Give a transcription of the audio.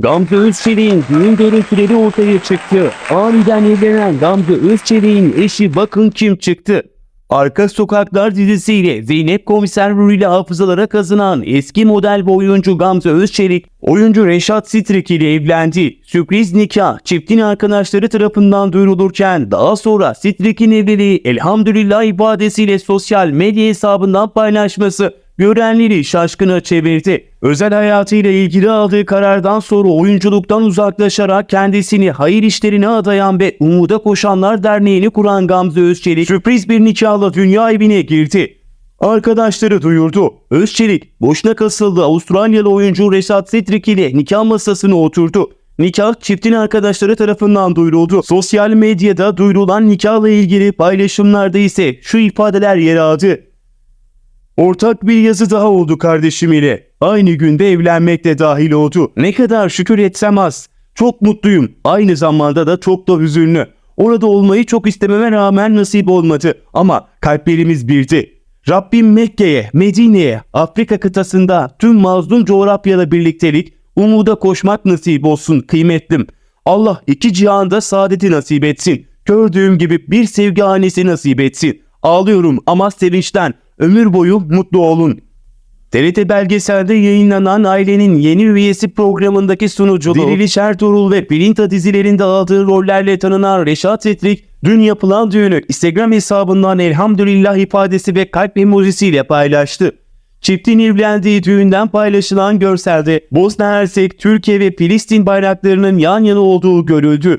Gamze Özçelik'in düğün görüntüleri ortaya çıktı. Aniden evlenen Gamze Özçelik'in eşi bakın kim çıktı. Arka Sokaklar dizisiyle Zeynep Komiser rolüyle hafızalara kazınan eski model ve oyuncu Gamze Özçelik, oyuncu Reşat Strik ile evlendi. Sürpriz nikah çiftin arkadaşları tarafından duyurulurken daha sonra Strik'in evliliği elhamdülillah ibadesiyle sosyal medya hesabından paylaşması görenleri şaşkına çevirdi. Özel hayatıyla ilgili aldığı karardan sonra oyunculuktan uzaklaşarak kendisini hayır işlerine adayan ve Umuda Koşanlar Derneği'ni kuran Gamze Özçelik sürpriz bir nikahla dünya evine girdi. Arkadaşları duyurdu. Özçelik boşuna kasıldı Avustralyalı oyuncu Reşat Setrik ile nikah masasına oturdu. Nikah çiftin arkadaşları tarafından duyuruldu. Sosyal medyada duyurulan nikahla ilgili paylaşımlarda ise şu ifadeler yer aldı. Ortak bir yazı daha oldu kardeşim ile. Aynı günde evlenmek de dahil oldu. Ne kadar şükür etsem az. Çok mutluyum. Aynı zamanda da çok da hüzünlü. Orada olmayı çok istememe rağmen nasip olmadı. Ama kalplerimiz birdi. Rabbim Mekke'ye, Medine'ye, Afrika kıtasında tüm mazlum coğrafyada birliktelik, umuda koşmak nasip olsun kıymetlim. Allah iki cihanda saadeti nasip etsin. Gördüğüm gibi bir sevgi hanesi nasip etsin. Ağlıyorum ama sevinçten. Ömür boyu mutlu olun. TRT belgeselde yayınlanan Ailenin Yeni Üyesi programındaki sunuculuğu, Diriliş Ertuğrul ve Pirinta dizilerinde aldığı rollerle tanınan Reşat Setrik, dün yapılan düğünü Instagram hesabından elhamdülillah ifadesi ve kalp emojisiyle paylaştı. Çiftin evlendiği düğünden paylaşılan görselde Bosna Hersek, Türkiye ve Filistin bayraklarının yan yana olduğu görüldü.